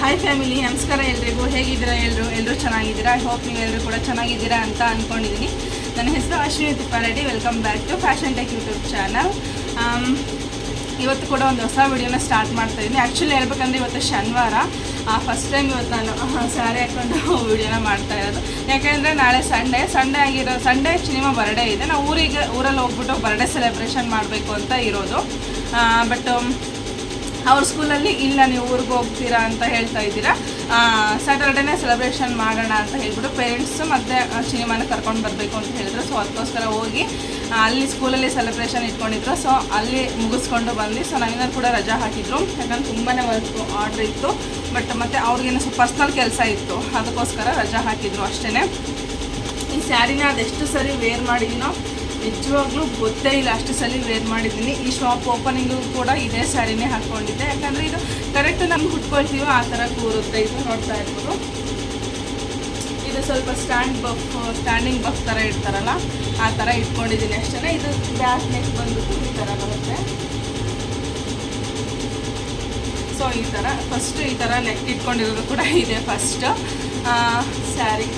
Hi family ನಮಸ್ಕಾರ ಎಲ್ರಿಗೂ. ಹೇಗಿದ್ದೀರಾ ಎಲ್ಲರೂ ಎಲ್ಲರೂ ಚೆನ್ನಾಗಿದ್ದೀರಾ? ಐ ಹೋಪ್ ನೀವೆಲ್ಲರೂ ಕೂಡ ಚೆನ್ನಾಗಿದ್ದೀರಾ ಅಂತ ಅಂದ್ಕೊಂಡಿದ್ದೀನಿ ನನ್ನ ಹೆಸರು Ashwini Thippareddy. Welcome back to fashion tech YouTube channel ಇವತ್ತು ಕೂಡ ಒಂದು ಹೊಸ ವಿಡಿಯೋನ ಸ್ಟಾರ್ಟ್ ಮಾಡ್ತಾ ಇದ್ದೀನಿ ಆ್ಯಕ್ಚುಲಿ ಹೇಳ್ಬೇಕಂದ್ರೆ ಇವತ್ತು ಶನಿವಾರ. ಫಸ್ಟ್ ಟೈಮ್ ಇವತ್ತು ನಾನು ಸ್ಯಾರಿ ಹಾಕ್ಕೊಂಡು ವಿಡಿಯೋನ ಮಾಡ್ತಾ ಇರೋದು. ಯಾಕೆಂದರೆ ನಾಳೆ ಸಂಡೇ ಸಂಡೇ ಆಗಿರೋ ಸಂಡೇ ಸಿನಿಮಾ ಬರ್ಡೇ ಇದೆ. ನಾವು ಊರಿಗೆ, ಊರಲ್ಲಿ ಹೋಗ್ಬಿಟ್ಟು ಬರ್ಡೇ ಸೆಲೆಬ್ರೇಷನ್ ಮಾಡಬೇಕು ಅಂತ ಇರೋದು. ಬಟ್ ಅವ್ರ ಸ್ಕೂಲಲ್ಲಿ ಇಲ್ಲ, ನೀವು ಊರಿಗೆ ಹೋಗ್ತೀರಾ ಅಂತ ಹೇಳ್ತಾ ಇದ್ದೀರಾ. ಸ್ಯಾಟರ್ಡೇನೇ ಸೆಲೆಬ್ರೇಷನ್ ಮಾಡೋಣ ಅಂತ ಹೇಳ್ಬಿಟ್ಟು ಪೇರೆಂಟ್ಸು ಮತ್ತು ಸಿನಿಮಾನ ಕರ್ಕೊಂಡು ಬರಬೇಕು ಅಂತ ಹೇಳಿದ್ರು. ಸೊ ಅದಕ್ಕೋಸ್ಕರ ಹೋಗಿ ಅಲ್ಲಿ ಸ್ಕೂಲಲ್ಲಿ ಸೆಲೆಬ್ರೇಷನ್ ಇಟ್ಕೊಂಡಿದ್ರು. ಸೊ ಅಲ್ಲಿ ಮುಗಿಸ್ಕೊಂಡು ಬಂದು ಸೊ ನನಗೇನಾದ್ರು ಕೂಡ ರಜಾ ಹಾಕಿದ್ರು. ಯಾಕಂದ್ರೆ ತುಂಬಾ ವರ್ಕ್ ಆರ್ಡ್ರ್ ಇತ್ತು. ಬಟ್ ಮತ್ತು ಅವ್ರಿಗೇನು ಸ್ವಲ್ಪ ಪರ್ಸ್ನಲ್ ಕೆಲಸ ಇತ್ತು. ಅದಕ್ಕೋಸ್ಕರ ರಜಾ ಹಾಕಿದ್ರು ಅಷ್ಟೇ ಈ ಸ್ಯಾರಿನ ಅದೆಷ್ಟು ಸರಿ ವೇರ್ ಮಾಡಿದ್ದೀನೋ ನಿಜವಾಗ್ಲೂ ಗೊತ್ತೇ ಇಲ್ಲ. ಅಷ್ಟು ಸಲ ವೇರ್ ಮಾಡಿದ್ದೀನಿ. ಈ ಶಾಪ್ ಓಪನಿಂಗು ಕೂಡ ಇದೇ ಸ್ಯಾರಿನೇ ಹಾಕ್ಕೊಂಡಿದ್ದೆ ಯಾಕಂದರೆ ಇದು ಕರೆಕ್ಟ್ ನಮ್ಗೆ ಹುಟ್ಕೊಳ್ತೀವೋ ಆ ಥರ ಕೂರುತ್ತೆ. ಇದು ನೋಡ್ತಾ ಇರ್ಬೋದು. ಇದು ಸ್ವಲ್ಪ ಸ್ಟ್ಯಾಂಡ್ ಬಫ್ ಸ್ಟ್ಯಾಂಡಿಂಗ್ ಬಫ್ ಥರ ಇಡ್ತಾರಲ್ಲ, ಆ ಥರ ಇಟ್ಕೊಂಡಿದ್ದೀನಿ ಅಷ್ಟೇ ಇದು ಬ್ಯಾಕ್ ನೆಕ್ ಬಂದ್ಬಿಟ್ಟು ಈ ಥರ ಬರುತ್ತೆ. ಸೊ ಈ ಥರ ಫಸ್ಟ್ ಈ ಥರ ನೆಕ್ ಇಟ್ಕೊಂಡಿರೋದು ಕೂಡ ಇದೆ ಫಸ್ಟ್ ಸ್ಯಾರಿ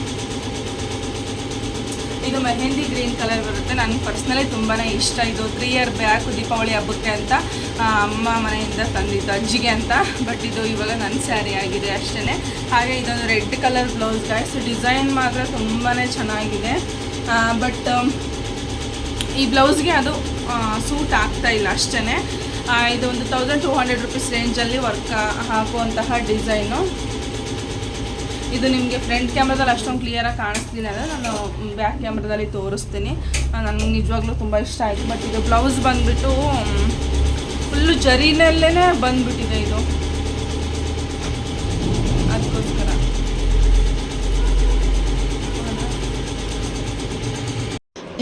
ಇದು ಮೆಹೆಂದಿ ಗ್ರೀನ್ ಕಲರ್ ಬರುತ್ತೆ. ನನಗೆ ಪರ್ಸ್ನಲಿ ತುಂಬಾ ಇಷ್ಟ. ಇದು ತ್ರೀ ಇಯರ್ ಬ್ಯಾಕ್ ದೀಪಾವಳಿ ಹಬ್ಬಕ್ಕೆ ಅಂತ ಅಮ್ಮ ಮನೆಯಿಂದ ತಂದಿದ್ದು ಅಜ್ಜಿಗೆ ಅಂತ. ಬಟ್ ಇದು ಇವಾಗ ನನ್ನ ಸ್ಯಾರಿ ಆಗಿದೆ ಅಷ್ಟೇ ಹಾಗೆ ಇದೊಂದು red colour blouse guys design ಮಾತ್ರ ತುಂಬಾ ಚೆನ್ನಾಗಿದೆ. ಬಟ್ ಈ ಬ್ಲೌಸ್ಗೆ ಅದು ಸೂಟ್ ಆಗ್ತಾ ಇಲ್ಲ ಅಷ್ಟೇ ಇದು ಒಂದು ತೌಸಂಡ್ ಟೂ ಹಂಡ್ರೆಡ್ ರುಪೀಸ್ ರೇಂಜಲ್ಲಿ ವರ್ಕ್ ಹಾಕುವಂತಹ ಡಿಸೈನು ಇದು ನಿಮಗೆ ಫ್ರಂಟ್ ಕ್ಯಾಮ್ರಾದಲ್ಲಿ ಅಷ್ಟೊಂದು ಕ್ಲಿಯರಾಗಿ ಕಾಣಿಸ್ತೀನಿ ಅಂದರೆ ನಾನು ಬ್ಯಾಕ್ ಕ್ಯಾಮ್ರಾದಲ್ಲಿ ತೋರಿಸ್ತೀನಿ. ನನಗೆ ನಿಜವಾಗ್ಲೂ ತುಂಬ ಇಷ್ಟ ಆಯಿತು. ಬಟ್ ಇದು ಬ್ಲೌಸ್ ಬಂದುಬಿಟ್ಟು ಫುಲ್ಲು ಜರಿನಲ್ಲೇ ಬಂದುಬಿಟ್ಟಿದೆ ಇದು ಅದಕ್ಕೋಸ್ಕರ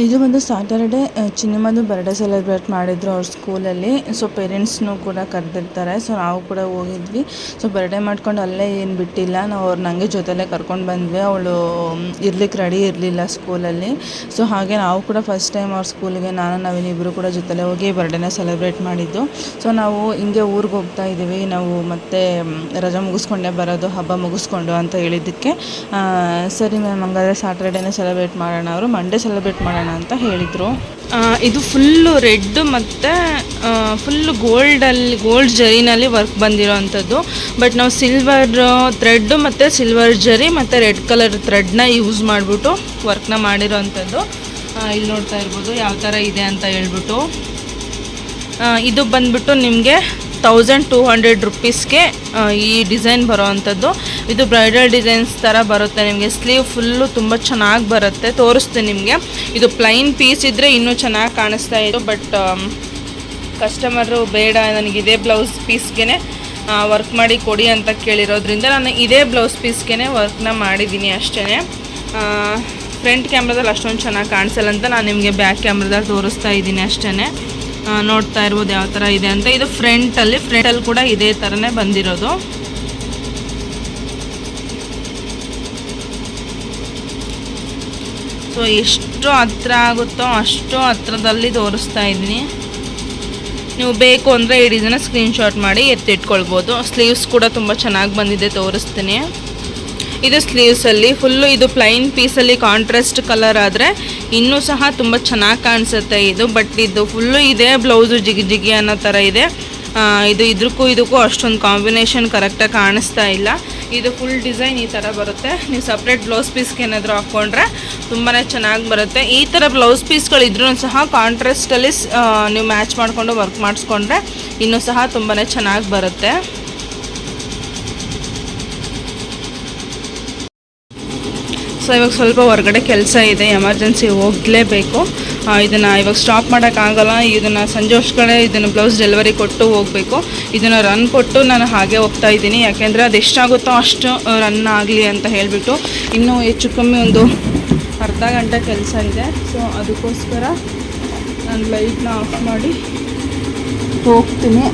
ಇದು ಒಂದು ಸ್ಯಾಟರ್ಡೇ ಚಿನ್ನಮ್ಮದು ಬರ್ಡೇ ಸೆಲೆಬ್ರೇಟ್ ಮಾಡಿದ್ರು ಅವ್ರ ಸ್ಕೂಲಲ್ಲಿ ಸೊ ಪೇರೆಂಟ್ಸ್ನು ಕೂಡ ಕರೆದಿರ್ತಾರೆ. ಸೊ ನಾವು ಕೂಡ ಹೋಗಿದ್ವಿ. ಸೊ ಬರ್ಡೇ ಮಾಡ್ಕೊಂಡು ಅಲ್ಲೇ ಏನು ಬಿಟ್ಟಿಲ್ಲ. ನಾವು ಅವ್ರು ನನಗೆ ಜೊತೆಲೇ ಕರ್ಕೊಂಡು ಬಂದ್ವಿ. ಅವಳು ಇರ್ಲಿಕ್ಕೆ ರೆಡಿ ಇರಲಿಲ್ಲ ಸ್ಕೂಲಲ್ಲಿ ಸೊ ಹಾಗೆ ನಾವು ಕೂಡ ಫಸ್ಟ್ ಟೈಮ್ ಅವ್ರ ಸ್ಕೂಲಿಗೆ ನಾನು ನಾವಿನಿಬ್ಬರು ಕೂಡ ಜೊತೆಲೇ ಹೋಗಿ ಬರ್ಡೇನ ಸೆಲೆಬ್ರೇಟ್ ಮಾಡಿದ್ದು. ಸೊ ನಾವು ಹಿಂಗೆ ಊರಿಗೆ ಹೋಗ್ತಾ ಇದ್ದೀವಿ. ನಾವು ಮತ್ತೆ ರಜಾ ಮುಗಿಸ್ಕೊಂಡೇ ಬರೋದು, ಹಬ್ಬ ಮುಗಿಸ್ಕೊಂಡು ಅಂತ ಹೇಳಿದ್ದಕ್ಕೆ. ಸರಿ ಮ್ಯಾಮ್, ಹಂಗಾದ್ರೆ ಸ್ಯಾಟರ್ಡೇನೇ ಸೆಲೆಬ್ರೇಟ್ ಮಾಡೋಣ ಅವರು. ಮಂಡೇ ಸೆಲೆಬ್ರೇಟ್ ಮಾಡೋಣ ಅಂತ ಹೇಳಿದರು. ಇದು ಫುಲ್ಲು ರೆಡ್ ಮತ್ತು ಫುಲ್ಲು ಗೋಲ್ಡಲ್ಲಿ ಗೋಲ್ಡ್ ಜರಿನಲ್ಲಿ ವರ್ಕ್ ಬಂದಿರೋ ಅಂಥದ್ದು ಬಟ್ ನಾವು ಸಿಲ್ವರ್ ಥ್ರೆಡ್ಡು ಮತ್ತು ಸಿಲ್ವರ್ ಜರಿ ಮತ್ತು ರೆಡ್ ಕಲರ್ ಥ್ರೆಡ್ನ ಯೂಸ್ ಮಾಡಿಬಿಟ್ಟು ವರ್ಕ್ನ ಮಾಡಿರೋ ಅಂಥದ್ದು ಇಲ್ಲಿ ನೋಡ್ತಾ ಇರ್ಬೋದು ಯಾವ ಥರ ಇದೆ ಅಂತ ಹೇಳ್ಬಿಟ್ಟು. ಇದು ಬಂದ್ಬಿಟ್ಟು ನಿಮಗೆ ತೌಸಂಡ್ ಟೂ ಹಂಡ್ರೆಡ್ ರುಪೀಸ್ಗೆ ಈ ಡಿಸೈನ್ ಬರೋ ಅಂಥದ್ದು ಇದು ಬ್ರೈಡಲ್ ಡಿಸೈನ್ಸ್ ಥರ ಬರುತ್ತೆ ನಿಮಗೆ. ಸ್ಲೀವ್ ಫುಲ್ಲು ತುಂಬ ಚೆನ್ನಾಗಿ ಬರುತ್ತೆ. ತೋರಿಸ್ತೀನಿ ನಿಮಗೆ. ಇದು ಪ್ಲೈನ್ ಪೀಸ್ ಇದ್ದರೆ ಇನ್ನೂ ಚೆನ್ನಾಗಿ ಕಾಣಿಸ್ತಾ ಇತ್ತು ಬಟ್ ಕಸ್ಟಮರು ಬೇಡ, ನನಗೆ ಇದೇ ಬ್ಲೌಸ್ ಪೀಸ್ಗೆ ವರ್ಕ್ ಮಾಡಿ ಕೊಡಿ ಅಂತ ಕೇಳಿರೋದ್ರಿಂದ ನಾನು ಇದೇ ಬ್ಲೌಸ್ ಪೀಸ್ಗೆ ವರ್ಕ್ನ ಮಾಡಿದ್ದೀನಿ ಅಷ್ಟೇ ಫ್ರಂಟ್ ಕ್ಯಾಮ್ರಾದಲ್ಲಿ ಅಷ್ಟೊಂದು ಚೆನ್ನಾಗಿ ಕಾಣಿಸಲ್ಲ ಅಂತ ನಾನು ನಿಮಗೆ ಬ್ಯಾಕ್ ಕ್ಯಾಮ್ರಾದಲ್ಲಿ ತೋರಿಸ್ತಾ ಇದ್ದೀನಿ ಅಷ್ಟೇ ನೋಡ್ತಾ ಇರ್ಬೋದು ಯಾವ ಥರ ಇದೆ ಅಂತ. ಇದು ಫ್ರಂಟಲ್ಲಿ ಫ್ರಂಟಲ್ಲಿ ಕೂಡ ಇದೇ ಥರನೇ ಬಂದಿರೋದು. ಸೊ ಎಷ್ಟು ಹತ್ರ ಆಗುತ್ತೋ ಅಷ್ಟು ಹತ್ರದಲ್ಲಿ ತೋರಿಸ್ತಾ ಇದ್ದೀನಿ. ನೀವು ಬೇಕು ಅಂದರೆ ಈ ಡಿಸೈನ ಸ್ಕ್ರೀನ್ಶಾಟ್ ಮಾಡಿ ಎತ್ತಿಟ್ಕೊಳ್ಬೋದು. ಸ್ಲೀವ್ಸ್ ಕೂಡ ತುಂಬ ಚೆನ್ನಾಗಿ ಬಂದಿದೆ, ತೋರಿಸ್ತೀನಿ. ಇದು ಸ್ಲೀವ್ಸಲ್ಲಿ ಫುಲ್ಲು ಇದು ಪ್ಲೈನ್ ಪೀಸಲ್ಲಿ ಕಾಂಟ್ರಾಸ್ಟ್ ಕಲರ್ ಆದರೆ ಇನ್ನೂ ಸಹ ತುಂಬ ಚೆನ್ನಾಗಿ ಕಾಣಿಸುತ್ತೆ ಇದು. ಬಟ್ ಇದು ಫುಲ್ಲು ಇದೆ ಬ್ಲೌಸು ಜಿಗಿ ಜಿಗಿ ಅನ್ನೋ ಥರ ಇದೆ. ಇದು ಇದಕ್ಕೂ ಇದಕ್ಕೂ ಅಷ್ಟೊಂದು ಕಾಂಬಿನೇಷನ್ ಕರೆಕ್ಟಾಗಿ ಕಾಣಿಸ್ತಾ ಇಲ್ಲ. ಇದು ಫುಲ್ ಡಿಸೈನ್ ಈ ಥರ ಬರುತ್ತೆ. ನೀವು ಸಪ್ರೇಟ್ ಬ್ಲೌಸ್ ಪೀಸ್ಗೆ ಏನಾದರೂ ಹಾಕ್ಕೊಂಡ್ರೆ ತುಂಬಾ ಚೆನ್ನಾಗಿ ಬರುತ್ತೆ. ಈ ಥರ ಬ್ಲೌಸ್ ಪೀಸ್ಗಳಿದ್ರೂ ಸಹ ಕಾಂಟ್ರಾಸ್ಟಲ್ಲಿ ನೀವು ಮ್ಯಾಚ್ ಮಾಡಿಕೊಂಡು ವರ್ಕ್ ಮಾಡಿಸ್ಕೊಂಡ್ರೆ ಇನ್ನೂ ಸಹ ತುಂಬಾ ಚೆನ್ನಾಗಿ ಬರುತ್ತೆ. ಸೊ ಇವಾಗ ಸ್ವಲ್ಪ ಹೊರಗಡೆ ಕೆಲಸ ಇದೆ, ಎಮರ್ಜೆನ್ಸಿ ಹೋಗಲೇಬೇಕು. ಇದನ್ನು ಇವಾಗ ಸ್ಟಾಪ್ ಮಾಡೋಕ್ಕಾಗಲ್ಲ ಇದನ್ನು ಸಂಜೆ ಕಡೆ ಇದನ್ನು ಬ್ಲೌಸ್ ಡೆಲಿವರಿ ಕೊಟ್ಟು ಹೋಗಬೇಕು. ಇದನ್ನು ರನ್ ಕೊಟ್ಟು ನಾನು ಹಾಗೆ ಹೋಗ್ತಾ ಇದ್ದೀನಿ. ಯಾಕೆಂದರೆ ಅದು ಎಷ್ಟಾಗುತ್ತೋ ಅಷ್ಟು ರನ್ ಆಗಲಿ ಅಂತ ಹೇಳಿಬಿಟ್ಟು ಇನ್ನೂ ಹೆಚ್ಚು ಕಮ್ಮಿ ಒಂದು ಅರ್ಧ ಗಂಟೆ ಕೆಲಸ ಇದೆ. ಸೊ ಅದಕ್ಕೋಸ್ಕರ ನಾನು ಲೈಟ್ನ ಆಫ್ ಮಾಡಿ ಹೋಗ್ತೀನಿ.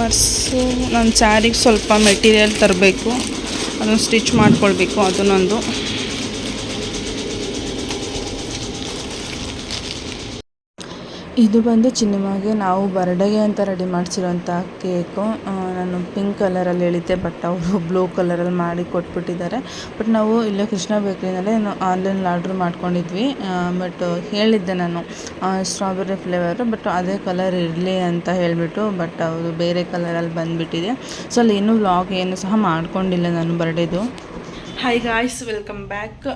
ಪರ್ಸು ನನ್ನ ಸ್ಯಾರಿಗೆ ಸ್ವಲ್ಪ ಮೆಟೀರಿಯಲ್ ತರಬೇಕು. ಅದನ್ನು ಸ್ಟಿಚ್ ಮಾಡ್ಕೊಳ್ಬೇಕು ಅದನ್ನೊಂದು ಇದು ಬಂದು ಚಿನ್ನಮಾಗೆ ನಾವು ಬರ್ಡೇಗೆ ಅಂತ ರೆಡಿ ಮಾಡಿಸಿರೋಂಥ ಕೇಕು ನಾನು ಪಿಂಕ್ ಕಲರಲ್ಲಿ ಹೇಳಿದ್ದೆ ಬಟ್ ಅವರು ಬ್ಲೂ ಕಲರಲ್ಲಿ ಮಾಡಿ ಕೊಟ್ಬಿಟ್ಟಿದ್ದಾರೆ. ಬಟ್ ನಾವು ಇಲ್ಲೇ ಕೃಷ್ಣ ಬೇಕರಿನಲ್ಲೇ ಆನ್ಲೈನಲ್ಲಿ ಆರ್ಡ್ರ್ ಮಾಡ್ಕೊಂಡಿದ್ವಿ. ಬಟ್ ಹೇಳಿದ್ದೆ ನಾನು ಸ್ಟ್ರಾಬೆರಿ ಫ್ಲೇವರು ಬಟ್ ಅದೇ ಕಲರ್ ಇರಲಿ ಅಂತ ಹೇಳಿಬಿಟ್ಟು ಬಟ್ ಅವರು ಬೇರೆ ಕಲರಲ್ಲಿ ಬಂದುಬಿಟ್ಟಿದೆ. ಸೊ ಅಲ್ಲಿ ಇನ್ನೂ ವ್ಲಾಗ್ ಏನು ಸಹ ಮಾಡ್ಕೊಂಡಿಲ್ಲ ನಾನು ಬರ್ಡೇದು. Hi guys welcome back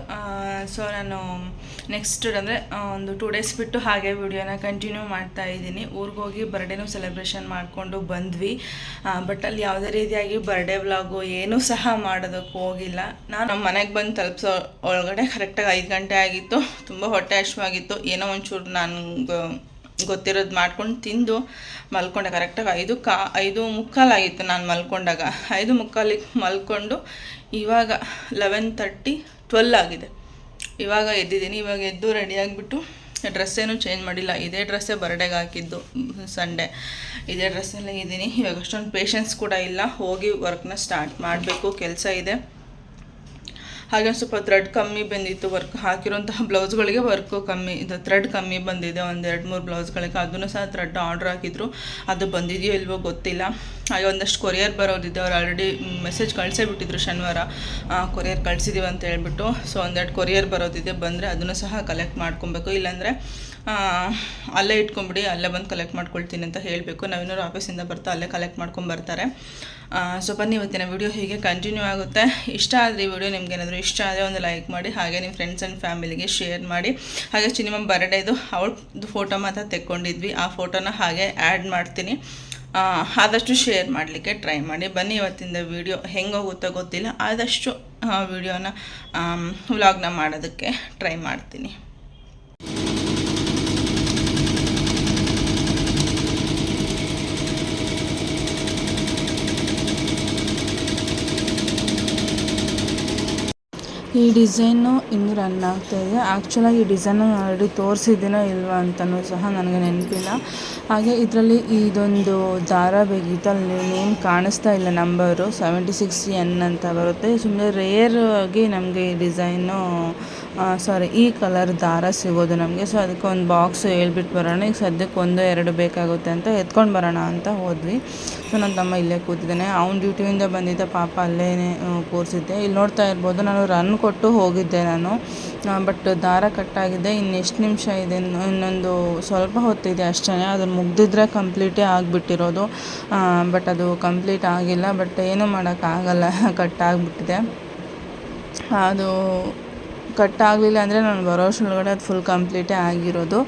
so ನಾನು ನೆಕ್ಸ್ಟ್ ಅಂದರೆ ಒಂದು ಟೂ ಡೇಸ್ ಬಿಟ್ಟು ಹಾಗೆ ವಿಡಿಯೋನ ಕಂಟಿನ್ಯೂ ಮಾಡ್ತಾ ಇದ್ದೀನಿ. ಊರಿಗೆ ಹೋಗಿ ಬರ್ಡೇನೂ ಸೆಲೆಬ್ರೇಷನ್ ಮಾಡಿಕೊಂಡು ಬಂದ್ವಿ. ಬಟ್ ಅಲ್ಲಿ ಯಾವುದೇ ರೀತಿಯಾಗಿ ಬರ್ಡೇ ವ್ಲಾಗು ಏನೂ ಸಹ ಮಾಡೋದಕ್ಕೆ ಹೋಗಿಲ್ಲ. ನಾನು ನಮ್ಮ ಮನೆಗೆ ಬಂದು ತಲುಪಿಸೋ ಒಳಗಡೆ ಕರೆಕ್ಟಾಗಿ ಐದು ಗಂಟೆ ಆಗಿತ್ತು. ತುಂಬ ಹೊಟ್ಟೆ ಹಶ್ವಾಗಿತ್ತು ಏನೋ ಒಂಚೂರು ನನಗೆ, ಗೊತ್ತಿರೋದು ಮಾಡ್ಕೊಂಡು ತಿಂದು ಮಲ್ಕೊಂಡೆ. ಕರೆಕ್ಟಾಗಿ ಐದು ಕಾ, ಐದು ಮುಕ್ಕಾಲಾಗಿತ್ತು ನಾನು ಮಲ್ಕೊಂಡಾಗ. ಐದು ಮುಕ್ಕಾಲಿಗೆ ಮಲ್ಕೊಂಡು ಇವಾಗ ಲೆವೆನ್ ತರ್ಟಿ ಟ್ವೆಲ್ ಆಗಿದೆ. ಇವಾಗ ಎದ್ದಿದ್ದೀನಿ, ಇವಾಗ ಎದ್ದು ರೆಡಿ ಆಗಿಬಿಟ್ಟು ಡ್ರೆಸ್ ಏನೂ ಚೇಂಜ್ ಮಾಡಿಲ್ಲ. ಇದೇ ಡ್ರೆಸ್ಸೇ ಬರ್ಡೇಗೆ ಹಾಕಿದ್ದು ಸಂಡೇ ಇದೇ ಡ್ರೆಸ್ಸಲ್ಲೇ ಇದ್ದೀನಿ. ಇವಾಗ ಅಷ್ಟೊಂದು ಪೇಷನ್ಸ್ ಕೂಡ ಇಲ್ಲ. ಹೋಗಿ ವರ್ಕ್ನ ಸ್ಟಾರ್ಟ್ ಮಾಡಬೇಕು, ಕೆಲಸ ಇದೆ. ಹಾಗೆ ಸ್ವಲ್ಪ ಥ್ರೆಡ್ ಕಮ್ಮಿ ಬಂದಿತ್ತು ವರ್ಕ್ ಹಾಕಿರೋಂತಹ ಬ್ಲೌಸ್ಗಳಿಗೆ ವರ್ಕು ಕಮ್ಮಿ, ಇದು ಥ್ರೆಡ್ ಕಮ್ಮಿ ಬಂದಿದೆ. ಒಂದು ಎರಡು ಮೂರು ಬ್ಲೌಸ್ಗಳಿಗೆ ಅದನ್ನು ಸಹ ಥ್ರೆಡ್ ಆರ್ಡ್ರ್ ಹಾಕಿದ್ರು. ಅದು ಬಂದಿದೆಯೋ ಇಲ್ವೋ ಗೊತ್ತಿಲ್ಲ. ಒಂದಷ್ಟು ಕೊರಿಯರ್ ಬರೋದಿದೆ ಅವ್ರು ಆಲ್ರೆಡಿ ಮೆಸೇಜ್ ಕಳಿಸೇ ಬಿಟ್ಟಿದ್ರು ಶನಿವಾರ. ಕೊರಿಯರ್ ಕಳಿಸಿದ್ದೀವಿ ಅಂತ ಹೇಳ್ಬಿಟ್ಟು. ಸೊ ಒಂದೆರಡು ಕೊರಿಯರ್ ಬರೋದಿದೆ, ಬಂದರೆ ಅದನ್ನು ಸಹ ಕಲೆಕ್ಟ್ ಮಾಡ್ಕೊಬೇಕು. ಇಲ್ಲಾಂದರೆ ಅಲ್ಲೇ ಇಟ್ಕೊಂಬಿಡಿ ಅಲ್ಲೇ ಬಂದು ಕಲೆಕ್ಟ್ ಮಾಡ್ಕೊಳ್ತೀನಿ ಅಂತ ಹೇಳಬೇಕು. ನಾವಿನ್ನೂ ಆಫೀಸಿಂದ ಬರ್ತಾ ಅಲ್ಲೇ ಕಲೆಕ್ಟ್ ಮಾಡ್ಕೊಂಡು ಬರ್ತಾರೆ. ಸೊ ಬನ್ನಿ ಇವತ್ತಿನ ವಿಡಿಯೋ ಹೀಗೆ ಕಂಟಿನ್ಯೂ ಆಗುತ್ತೆ. ಇಷ್ಟ ಆದರೆ ಈ ವಿಡಿಯೋ ನಿಮ್ಗೆ ಏನಾದರೂ ಇಷ್ಟ ಆದರೆ ಒಂದು ಲೈಕ್ ಮಾಡಿ, ಹಾಗೆ ನಿಮ್ಮ ಫ್ರೆಂಡ್ಸ್ ಆ್ಯಂಡ್ ಫ್ಯಾಮಿಲಿಗೆ ಶೇರ್ ಮಾಡಿ. ಹಾಗೆ ಸಿನಿಮಮ್ ಬರ್ಡೇದು ಅವಳದು ಫೋಟೋ ಮಾತ್ರ ತೆಕ್ಕೊಂಡಿದ್ವಿ. ಆ ಫೋಟೋನ ಹಾಗೆ ಆ್ಯಡ್ ಮಾಡ್ತೀನಿ. ಆದಷ್ಟು ಶೇರ್ ಮಾಡಲಿಕ್ಕೆ ಟ್ರೈ ಮಾಡಿ. ಬನ್ನಿ ಇವತ್ತಿಂದ ವಿಡಿಯೋ ಹೆಂಗೆ ಹೋಗುತ್ತೋ ಗೊತ್ತಿಲ್ಲ. ಆದಷ್ಟು ವಿಡಿಯೋನ ವ್ಲಾಗ್ನ ಮಾಡೋದಕ್ಕೆ ಟ್ರೈ ಮಾಡ್ತೀನಿ. ಈ ಡಿಸೈನು ಇನ್ನು ರನ್ ಆಗ್ತಾ ಇದೆ. ಆ್ಯಕ್ಚುಲಾಗಿ ಈ ಡಿಸೈನ್ ಆಲ್ರೆಡಿ ತೋರಿಸಿದ್ದೀನೋ ಇಲ್ವಾ ಅಂತಲೂ ಸಹ ನನಗೆ ನೆನಪಿಲ್ಲ. ಹಾಗೆ ಇದರಲ್ಲಿ ಇದೊಂದು ದಾರ ಬೇಕಿತ್ತು. ಅಲ್ಲಿ ನೇಮ್ ಕಾಣಿಸ್ತಾ ಇಲ್ಲ, ನಂಬರು. ಸೆವೆಂಟಿ ಸಿಕ್ಸ್ ಎನ್ ಅಂತ ಬರುತ್ತೆ. ಸುಮ್ಮನೆ ರೇರ್ ಆಗಿ ನಮಗೆ ಈ ಡಿಸೈನು ಸಾರಿ ಈ ಕಲರ್ ದಾರ ಸಿಗೋದು ನಮಗೆ. ಸೊ ಅದಕ್ಕೆ ಒಂದು ಬಾಕ್ಸ್ ಹೇಳ್ಬಿಟ್ಟು ಬರೋಣ. ಈಗ ಸದ್ಯಕ್ಕೆ ಒಂದು, ಎರಡು ಬೇಕಾಗುತ್ತೆ ಅಂತ ಎತ್ಕೊಂಡು ಬರೋಣ ಅಂತ ಹೋದ್ವಿ. ಸೊ ನನ್ನ ತಮ್ಮ ಇಲ್ಲೇ ಕೂತಿದ್ದಾನೆ. ಅವ್ನ ಡ್ಯೂಟಿಯಿಂದ ಬಂದಿದ್ದ ಪಾಪ ಅಲ್ಲೇ ಕೂರಿಸಿದ್ದೆ. ಇಲ್ಲಿ ನೋಡ್ತಾ ಇರ್ಬೋದು, ನಾನು ರನ್ ಕೊಟ್ಟು ಹೋಗಿದ್ದೆ ನಾನು. ಬಟ್ ದಾರ ಕಟ್ಟಾಗಿದೆ ಇನ್ನೆಷ್ಟು ನಿಮಿಷ ಇದೆ? ಇನ್ನೊಂದು ಸ್ವಲ್ಪ ಹೊತ್ತಿದೆ ಅಷ್ಟೇ ಅದನ್ನು ಮುಗ್ದಿದ್ರೆ ಕಂಪ್ಲೀಟೇ ಆಗಿಬಿಟ್ಟಿರೋದು. ಬಟ್ ಅದು ಕಂಪ್ಲೀಟ್ ಆಗಿಲ್ಲ. ಬಟ್ ಏನೂ ಮಾಡೋಕ್ಕಾಗಲ್ಲ. ಕಟ್ಟಾಗಿಬಿಟ್ಟಿದೆ ಅದು ಕಟ್ ಆಗಲಿಲ್ಲ ಅಂದರೆ ನಾನು ಬರೋ ಅಷ್ಟರೊಳಗಡೆ ಅದು ಫುಲ್ ಕಂಪ್ಲೀಟೇ ಆಗಿರೋದು.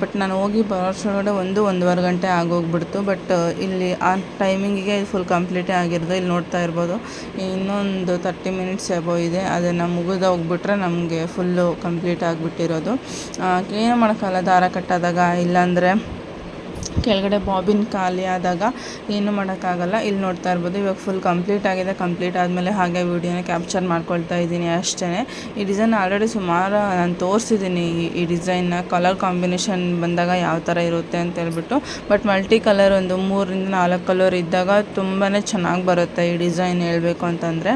ಬಟ್ ನಾನು ಹೋಗಿ ಬರೋ ಅಷ್ಟರೊಳಗಡೆ ಒಂದು ಒಂದೂವರೆ ಗಂಟೆ ಆಗೋಗ್ಬಿಡ್ತು. ಬಟ್ ಇಲ್ಲಿ ಆ ಟೈಮಿಂಗಿಗೆ ಫುಲ್ ಕಂಪ್ಲೀಟೇ ಆಗಿರೋದು. ಇಲ್ಲಿ ನೋಡ್ತಾ ಇರ್ಬೋದು. ಇನ್ನೊಂದು ತರ್ಟಿ ಮಿನಿಟ್ಸ್ ಎಬೋ ಇದೆ. ಅದನ್ನು ಮುಗಿದ ಹೋಗ್ಬಿಟ್ರೆ ನಮಗೆ ಫುಲ್ಲು ಕಂಪ್ಲೀಟ್ ಆಗಿಬಿಟ್ಟಿರೋದು ಏನು ಮಾಡೋಕ್ಕಲ್ಲ ದಾರ ಕಟ್ಟಾದಾಗ. ಇಲ್ಲಾಂದರೆ ಕೆಳಗಡೆ ಬಾಬಿನ್ ಖಾಲಿ ಆದಾಗ ಏನು ಮಾಡೋಕ್ಕಾಗಲ್ಲ. ಇಲ್ಲಿ ನೋಡ್ತಾ ಇರ್ಬೋದು, ಇವಾಗ ಫುಲ್ ಕಂಪ್ಲೀಟ್ ಆಗಿದೆ. ಕಂಪ್ಲೀಟ್ ಆದಮೇಲೆ ಹಾಗೆ ವೀಡಿಯೋನ ಕ್ಯಾಪ್ಚರ್ ಮಾಡ್ಕೊಳ್ತಾ ಇದ್ದೀನಿ ಅಷ್ಟೇ ಈ ಡಿಸೈನ್ ಆಲ್ರೆಡಿ ಸುಮಾರು ನಾನು ತೋರಿಸಿದ್ದೀನಿ. ಈ ಡಿಸೈನ್ನ ಕಲರ್ ಕಾಂಬಿನೇಷನ್ ಬಂದಾಗ ಯಾವ ಥರ ಇರುತ್ತೆ ಅಂತ ಹೇಳ್ಬಿಟ್ಟು. ಬಟ್ ಮಲ್ಟಿ ಕಲರ್ ಒಂದು ಮೂರಿಂದ ನಾಲ್ಕು ಕಲರ್ ಇದ್ದಾಗ ತುಂಬಾ ಚೆನ್ನಾಗಿ ಬರುತ್ತೆ ಈ ಡಿಸೈನ್ ಹೇಳಬೇಕು ಅಂತಂದರೆ.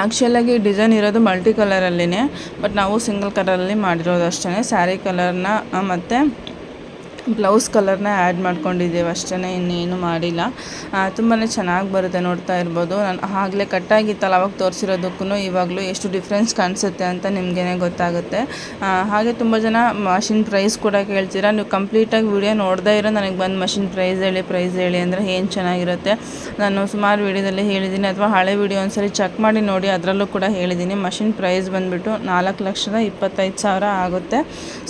ಆ್ಯಕ್ಚುಲಾಗಿ ಡಿಸೈನ್ ಇರೋದು ಮಲ್ಟಿ ಕಲರಲ್ಲಿನೇ ಬಟ್ ನಾವು ಸಿಂಗಲ್ ಕಲರಲ್ಲಿ ಮಾಡಿರೋದು ಅಷ್ಟೇ ಸ್ಯಾರಿ ಕಲರ್ನ ಮತ್ತು ಬ್ಲೌಸ್ ಕಲರ್ನ ಆ್ಯಡ್ ಮಾಡ್ಕೊಂಡಿದ್ದೇವೆ ಅಷ್ಟೇ ಇನ್ನೇನು ಮಾಡಿಲ್ಲ. ತುಂಬಾ ಚೆನ್ನಾಗಿ ಬರುತ್ತೆ ನೋಡ್ತಾ ಇರ್ಬೋದು. ನಾನು ಆಗಲೇ ಕಟ್ಟಾಗಿತ್ತಲ್ಲ, ಅವಾಗ ತೋರಿಸಿರೋದಕ್ಕೂ ಇವಾಗಲೂ ಎಷ್ಟು ಡಿಫ್ರೆನ್ಸ್ ಕಾಣಿಸುತ್ತೆ ಅಂತ ನಿಮಗೇ ಗೊತ್ತಾಗುತ್ತೆ. ಹಾಗೆ ತುಂಬ ಜನ ಮಷಿನ್ ಪ್ರೈಸ್ ಕೂಡ ಕೇಳ್ತೀರಾ. ನೀವು ಕಂಪ್ಲೀಟಾಗಿ ವಿಡಿಯೋ ನೋಡ್ದೇ ಇರೋ ನನಗೆ ಬಂದು ಮಷಿನ್ ಪ್ರೈಸ್ ಹೇಳಿ ಪ್ರೈಸ್ ಹೇಳಿ ಅಂದರೆ ಏನು ಚೆನ್ನಾಗಿರುತ್ತೆ. ನಾನು ಸುಮಾರು ವಿಡಿಯೋದಲ್ಲಿ ಹೇಳಿದ್ದೀನಿ. ಅಥವಾ ಹಳೆ ವಿಡಿಯೋ ಒಂದ್ಸರಿ ಚೆಕ್ ಮಾಡಿ ನೋಡಿ, ಅದರಲ್ಲೂ ಕೂಡ ಹೇಳಿದ್ದೀನಿ. ಮಷಿನ್ ಪ್ರೈಸ್ ಬಂದುಬಿಟ್ಟು ನಾಲ್ಕು ಲಕ್ಷದ ಇಪ್ಪತ್ತೈದು ಸಾವಿರ ಆಗುತ್ತೆ.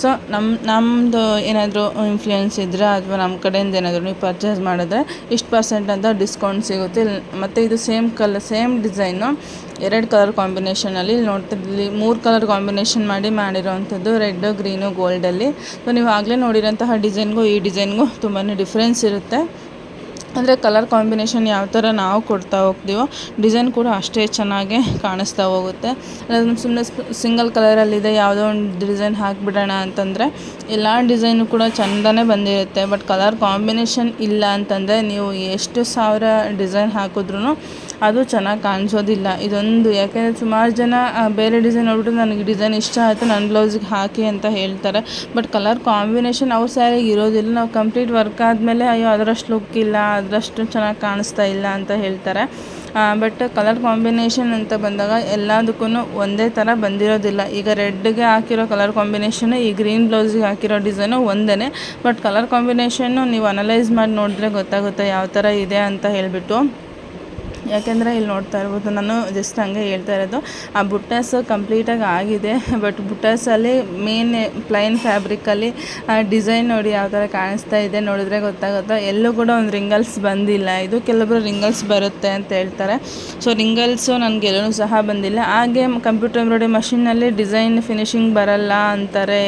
ಸೊ ನಮ್ಮ ನಮ್ಮದು ಏನಾದರೂ ಇನ್ಫ್ಲೂಯೆನ್ಸ್ ಇದ್ದರೆ ಅಥವಾ ನಮ್ಮ ಕಡೆಯಿಂದ ಏನಾದರೂ ನೀವು ಪರ್ಚೇಸ್ ಮಾಡಿದ್ರೆ ಇಷ್ಟು ಪರ್ಸೆಂಟ್ ಅಂತ ಡಿಸ್ಕೌಂಟ್ ಸಿಗುತ್ತೆ. ಮತ್ತೆ ಇದು ಸೇಮ್ ಕಲರ್ ಸೇಮ್ ಡಿಸೈನು ಎರಡು ಕಲರ್ ಕಾಂಬಿನೇಷನಲ್ಲಿ ಇಲ್ಲಿ ನೋಡ್ತಿದ್ದಲ್ಲಿ ಮೂರು ಕಲರ್ ಕಾಂಬಿನೇಷನ್ ಮಾಡಿ ಮಾಡಿರೋವಂಥದ್ದು ರೆಡ್ ಗ್ರೀನು ಗೋಲ್ಡಲ್ಲಿ ಸೊ ನೀವು ಆಗಲೇ ನೋಡಿರೋಂತಹ ಡಿಸೈನ್ಗೂ ಈ ಡಿಸೈನ್ಗೂ ತುಂಬಾ ಡಿಫ್ರೆನ್ಸ್ ಇರುತ್ತೆ. ಅಂದರೆ ಕಲರ್ ಕಾಂಬಿನೇಷನ್ ಯಾವ ಥರ ನಾವು ಕೊಡ್ತಾ ಹೋಗ್ತೀವೋ ಡಿಸೈನ್ ಕೂಡ ಅಷ್ಟೇ ಚೆನ್ನಾಗಿ ಕಾಣಿಸ್ತಾ ಹೋಗುತ್ತೆ. ಅದನ್ನು ಸುಮ್ಮನೆ ಸಿಂಗಲ್ ಕಲರಲ್ಲಿದೆ, ಯಾವುದೋ ಒಂದು ಡಿಸೈನ್ ಹಾಕಿಬಿಡೋಣ ಅಂತಂದರೆ ಎಲ್ಲ ಡಿಸೈನು ಕೂಡ ಚೆಂದನೇ ಬಂದಿರುತ್ತೆ. ಬಟ್ ಕಲರ್ ಕಾಂಬಿನೇಷನ್ ಇಲ್ಲ ಅಂತಂದರೆ ನೀವು ಎಷ್ಟು ಸಾವಿರ ಡಿಸೈನ್ ಹಾಕಿದ್ರೂ ಅದು ಚೆನ್ನಾಗಿ ಕಾಣಿಸೋದಿಲ್ಲ. ಇದೊಂದು ಯಾಕೆಂದರೆ ಸುಮಾರು ಜನ ಬೇರೆ ಡಿಸೈನ್ ನೋಡ್ಬಿಟ್ಟು ನನಗೆ ಡಿಸೈನ್ ಇಷ್ಟ ಆಯಿತು ನನ್ನ ಬ್ಲೌಸಿಗೆ ಹಾಕಿ ಅಂತ ಹೇಳ್ತಾರೆ. ಬಟ್ ಕಲರ್ ಕಾಂಬಿನೇಷನ್ ಅವ್ರ ಸ್ಯಾರಿಗೆ ಇರೋದಿಲ್ಲ. ನಾವು ಕಂಪ್ಲೀಟ್ ವರ್ಕ್ ಆದಮೇಲೆ ಅಯ್ಯೋ, ಅದರಷ್ಟು ಲುಕ್ ಇಲ್ಲ, ಅದರಷ್ಟು ಚೆನ್ನಾಗಿ ಕಾಣಿಸ್ತಾ ಇಲ್ಲ ಅಂತ ಹೇಳ್ತಾರೆ. ಬಟ್ ಕಲರ್ ಕಾಂಬಿನೇಷನ್ ಅಂತ ಬಂದಾಗ ಎಲ್ಲದಕ್ಕೂ ಒಂದೇ ಥರ ಬಂದಿರೋದಿಲ್ಲ. ಈಗ ರೆಡ್ಗೆ ಹಾಕಿರೋ ಕಲರ್ ಕಾಂಬಿನೇಷನ್, ಈ ಗ್ರೀನ್ ಬ್ಲೌಸಿಗೆ ಹಾಕಿರೋ ಡಿಸೈನು ಒಂದೇ ಬಟ್ ಕಲರ್ ಕಾಂಬಿನೇಷನ್ನು ನೀವು ಅನಲೈಸ್ ಮಾಡಿ ನೋಡಿದ್ರೆ ಗೊತ್ತಾಗುತ್ತೆ ಯಾವ ಥರ ಇದೆ ಅಂತ ಹೇಳಿಬಿಟ್ಟು. ಯಾಕೆಂದರೆ ಇಲ್ಲಿ ನೋಡ್ತಾ ಇರ್ಬೋದು, ನಾನು ಜಸ್ಟ್ ಹಂಗೆ ಹೇಳ್ತಾ ಇರೋದು. ಆ ಬುಟ್ಟಾಸ್ ಕಂಪ್ಲೀಟಾಗಿ ಆಗಿದೆ ಬಟ್ ಬುಟ್ಟಾಸಲ್ಲಿ ಮೇನ್ ಪ್ಲೈನ್ ಫ್ಯಾಬ್ರಿಕಲ್ಲಿ ಡಿಸೈನ್ ನೋಡಿ ಯಾವ ಥರ ಕಾಣಿಸ್ತಾ ಇದೆ ನೋಡಿದ್ರೆ ಗೊತ್ತಾಗುತ್ತೆ. ಎಲ್ಲೂ ಕೂಡ ಒಂದು ರಿಂಗಲ್ಸ್ ಬಂದಿಲ್ಲ. ಇದು ಕೆಲವೊಬ್ಬರು ರಿಂಗಲ್ಸ್ ಬರುತ್ತೆ ಅಂತ ಹೇಳ್ತಾರೆ. ಸೊ ರಿಂಗಲ್ಸು ನನಗೆ ಎಲ್ಲೂ ಸಹ ಬಂದಿಲ್ಲ. ಹಾಗೆ ಕಂಪ್ಯೂಟರ್ ಎಂಬ್ರಾಯ್ಡ್ರಿ ಮಷಿನ್ನಲ್ಲಿ ಡಿಸೈನ್ ಫಿನಿಶಿಂಗ್ ಬರಲ್ಲ ಅಂತಾರೆ.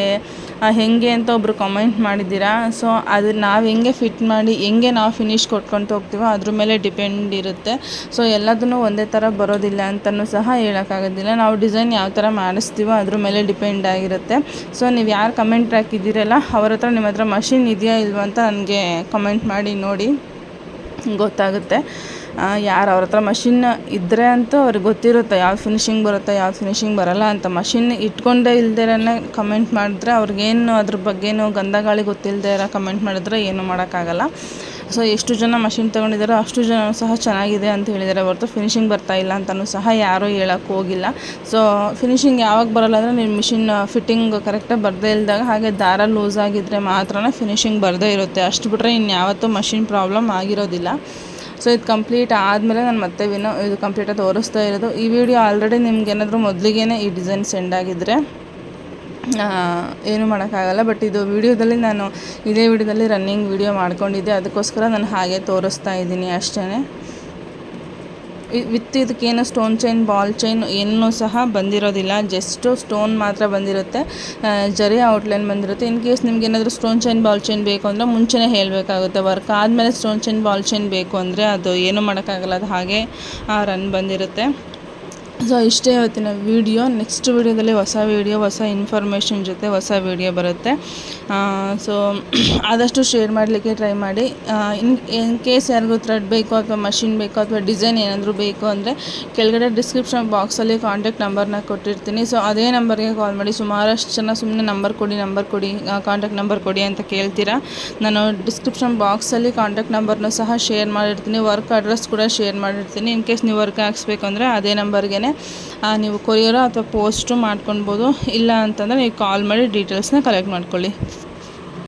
ಹೆಂಗೆ ಅಂತ ಒಬ್ಬರು ಕಮೆಂಟ್ ಮಾಡಿದ್ದೀರಾ? ಸೊ ಅದು ನಾವು ಹೆಂಗೆ ಫಿಟ್ ಮಾಡಿ, ಹೆಂಗೆ ನಾವು ಫಿನಿಶ್ ಕೊಟ್ಕೊತ ಹೋಗ್ತೀವೋ ಅದ್ರ ಮೇಲೆ ಡಿಪೆಂಡ್ ಇರುತ್ತೆ. ಸೊ ಎಲ್ಲದನ್ನು ಒಂದೇ ಥರ ಬರೋದಿಲ್ಲ ಅಂತಲೂ ಸಹ ಹೇಳೋಕ್ಕಾಗೋದಿಲ್ಲ. ನಾವು ಡಿಸೈನ್ ಯಾವ ಥರ ಮಾಡಿಸ್ತೀವೋ ಅದ್ರ ಮೇಲೆ ಡಿಪೆಂಡ್ ಆಗಿರುತ್ತೆ. ಸೊ ನೀವು ಯಾರು ಕಮೆಂಟ್ ಹಾಕಿದ್ದೀರಲ್ಲ, ಅವ್ರ ಹತ್ರ ನಿಮ್ಮ ಹತ್ರ ಮಷಿನ್ ಇದೆಯಾ ಇಲ್ವಾ ಅಂತ ನನಗೆ ಕಮೆಂಟ್ ಮಾಡಿ ನೋಡಿ, ಗೊತ್ತಾಗುತ್ತೆ. ಯಾರು ಅವ್ರ ಹತ್ರ ಮಷಿನ್ ಇದ್ದರೆ ಅಂತ ಅವ್ರಿಗೆ ಗೊತ್ತಿರುತ್ತೆ, ಯಾವ ಫಿನಿಶಿಂಗ್ ಬರುತ್ತೆ, ಯಾವ ಫಿನಿಶಿಂಗ್ ಬರಲ್ಲ ಅಂತ. ಮಷಿನ್ ಇಟ್ಕೊಂಡೇ ಇಲ್ದೇನೆ ಕಮೆಂಟ್ ಮಾಡಿದ್ರೆ ಅವ್ರಿಗೇನು ಅದ್ರ ಬಗ್ಗೆನೂ ಗಂಧಗಾಳಿ ಗೊತ್ತಿಲ್ಲದೆ ಇರೋ ಕಮೆಂಟ್ ಮಾಡಿದ್ರೆ ಏನು ಮಾಡೋಕ್ಕಾಗಲ್ಲ. ಸೊ ಎಷ್ಟು ಜನ ಮಷಿನ್ ತೊಗೊಂಡಿದ್ದಾರೋ ಅಷ್ಟು ಜನ ಸಹ ಚೆನ್ನಾಗಿದೆ ಅಂತ ಹೇಳಿದ್ದಾರೆ ಹೊರತು ಫಿನಿಶಿಂಗ್ ಬರ್ತಾ ಇಲ್ಲ ಅಂತಲೂ ಸಹ ಯಾರೂ ಹೇಳೋಕ್ಕೆ ಹೋಗಿಲ್ಲ. ಸೊ ಫಿನಿಶಿಂಗ್ ಯಾವಾಗ ಬರಲ್ಲ ಅಂದರೆ ನಿಮ್ಮ ಮಿಷಿನ್ ಫಿಟ್ಟಿಂಗ್ ಕರೆಕ್ಟಾಗಿ ಬರದೇ ಇಲ್ದಾಗ ಹಾಗೆ ದಾರ ಲೂಸ್ ಆಗಿದ್ದರೆ ಮಾತ್ರ ಫಿನಿಶಿಂಗ್ ಬರದೇ ಇರುತ್ತೆ. ಅಷ್ಟು ಬಿಟ್ಟರೆ ಇನ್ಯಾವತ್ತೂ ಮಷಿನ್ ಪ್ರಾಬ್ಲಮ್ ಆಗಿರೋದಿಲ್ಲ. ಸೊ ಇದು ಕಂಪ್ಲೀಟ್ ಆದಮೇಲೆ ನಾನು ಮತ್ತೆ ವಿನೋ ಇದು ಕಂಪ್ಲೀಟಾಗಿ ತೋರಿಸ್ತಾ ಇರೋದು. ಈ ವಿಡಿಯೋ ಆಲ್ರೆಡಿ ನಿಮ್ಗೇನಾದರೂ ಮೊದಲಿಗೆ ಈ ಡಿಸೈನ್ ಸೆಂಡ್ ಆಗಿದ್ದರೆ ಏನು ಮಾಡೋಕ್ಕಾಗಲ್ಲ. ಬಟ್ ಇದು ವಿಡಿಯೋದಲ್ಲಿ ನಾನು ಇದೇ ವಿಡಿಯೋದಲ್ಲಿ ರನ್ನಿಂಗ್ ವಿಡಿಯೋ ಮಾಡ್ಕೊಂಡಿದ್ದೆ. ಅದಕ್ಕೋಸ್ಕರ ನಾನು ಹಾಗೆ ತೋರಿಸ್ತಾ ಇದ್ದೀನಿ ಅಷ್ಟೇ ವಿತ್ ಇದಕ್ಕೇನು ಸ್ಟೋನ್ ಚೈನ್, ಬಾಲ್ ಚೈನ್ ಏನೂ ಸಹ ಬಂದಿರೋದಿಲ್ಲ. ಜಸ್ಟು ಸ್ಟೋನ್ ಮಾತ್ರ ಬಂದಿರುತ್ತೆ. ಜರಿ ಔಟ್ಲೈನ್ ಬಂದಿರುತ್ತೆ. ಇನ್ ಕೇಸ್ ನಿಮ್ಗೆ ಏನಾದರೂ ಸ್ಟೋನ್ ಚೈನ್, ಬಾಲ್ ಚೈನ್ ಬೇಕು ಅಂದರೆ ಮುಂಚೆನೇ ಹೇಳಬೇಕಾಗುತ್ತೆ ವರ್ಕ್. ಆದಮೇಲೆ ಸ್ಟೋನ್ ಚೈನ್, ಬಾಲ್ ಚೈನ್ ಬೇಕು ಅಂದರೆ ಅದು ಏನೂ ಮಾಡೋಕ್ಕಾಗಲ್ಲ. ಅದು ಹಾಗೆ ಆ ರನ್ ಬಂದಿರುತ್ತೆ. ಸೊ, ಇಷ್ಟೇ ಇವತ್ತಿನ ವಿಡಿಯೋ ನೆಕ್ಸ್ಟ್ ವೀಡಿಯೋದಲ್ಲಿ ಹೊಸ ವಿಡಿಯೋ ಹೊಸ ಇನ್ಫಾರ್ಮೇಷನ್ ಜೊತೆ ಹೊಸ ವಿಡಿಯೋ ಬರುತ್ತೆ. ಸೊ ಆದಷ್ಟು ಶೇರ್ ಮಾಡಲಿಕ್ಕೆ ಟ್ರೈ ಮಾಡಿ. ಇನ್ ಇನ್ ಕೇಸ್ ಯಾರಿಗೂ ಥ್ರೆಡ್ ಬೇಕು ಅಥವಾ ಮಷಿನ್ ಬೇಕು ಅಥವಾ ಡಿಸೈನ್ ಏನಾದರೂ ಬೇಕು ಅಂದರೆ, ಕೆಳಗಡೆ ಡಿಸ್ಕ್ರಿಪ್ಷನ್ ಬಾಕ್ಸಲ್ಲಿ ಕಾಂಟ್ಯಾಕ್ಟ್ ನಂಬರ್ನ ಕೊಟ್ಟಿರ್ತೀನಿ. ಸೊ ಅದೇ ನಂಬರ್ಗೆ ಕಾಲ್ ಮಾಡಿ. ಸುಮಾರಷ್ಟು ಜನ ಸುಮ್ಮನೆ ನಂಬರ್ ಕೊಡಿ ನಂಬರ್ ಕೊಡಿ ಕಾಂಟ್ಯಾಕ್ಟ್ ನಂಬರ್ ಕೊಡಿ ಅಂತ ಕೇಳ್ತೀರಾ. ನಾನು ಡಿಸ್ಕ್ರಿಪ್ಷನ್ ಬಾಕ್ಸಲ್ಲಿ ಕಾಂಟ್ಯಾಕ್ಟ್ ನಂಬರ್ನೂ ಸಹ ಶೇರ್ ಮಾಡಿರ್ತೀನಿ. ವರ್ಕ್ ಅಡ್ರೆಸ್ ಕೂಡ ಶೇರ್ ಮಾಡಿರ್ತೀನಿ. ಇನ್ ಕೇಸ್ ನೀವು ವರ್ಕ್ ಹಾಕ್ಸ್ಬೇಕು ಅಂದರೆ, ಅದೇ ನಂಬರ್ಗೆ ನೀವು ಕೊರಿಯರೋ ಅಥವಾ ಪೋಸ್ಟು ಮಾಡ್ಕೊಳ್ಬೋದು. ಇಲ್ಲ ಅಂತಂದರೆ ನೀವು ಕಾಲ್ ಮಾಡಿ ಡೀಟೇಲ್ಸ್ನ ಕಲೆಕ್ಟ್ ಮಾಡ್ಕೊಳ್ಳಿ.